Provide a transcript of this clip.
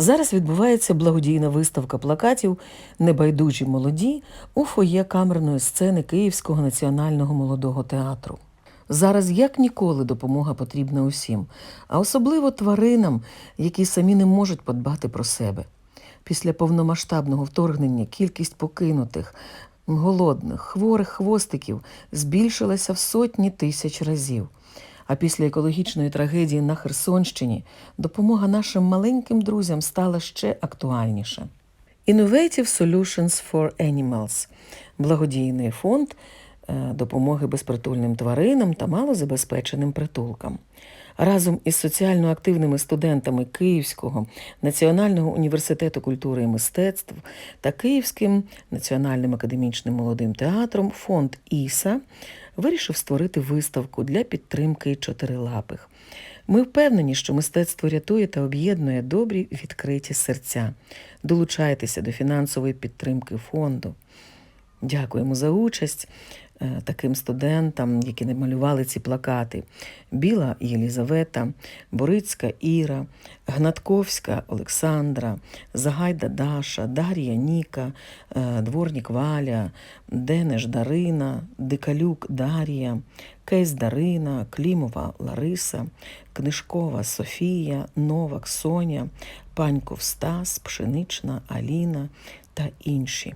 Зараз відбувається благодійна виставка плакатів Небайдужі молоді у фоє камерної сцени Київського національного молодого театру. Зараз як ніколи допомога потрібна усім, а особливо тваринам, які самі не можуть подбати про себе. Після повномасштабного вторгнення кількість покинутих, голодних, хворих хвостиків збільшилася в сотні тисяч разів. А після екологічної трагедії на Херсонщині допомога нашим маленьким друзям стала ще актуальніше. Innovative Solutions for Animals – благодійний фонд е, допомоги безпритульним тваринам та малозабезпеченим притулкам. Разом із соціально активними студентами Київського національного університету культури і мистецтв та Київським національним академічним молодим театром фонд ІСА вирішив створити виставку для підтримки чотирилапих. Ми впевнені, що мистецтво рятує та об'єднує добрі відкриті серця. Долучайтеся до фінансової підтримки фонду. Дякуємо за участь таким студентам, які намалювали ці плакати: Біла Єлізавета, Борицька Іра, Гнатковська Олександра, Загайда Даша, Дар'я Ніка, е, Дворнік Валя, Денеш Дарина, Дикалюк Дар'я, Кейс Дарина, Клімова Лариса, Книжкова Софія, Новак Соня, Паньков Стас, Пшенична Аліна та інші.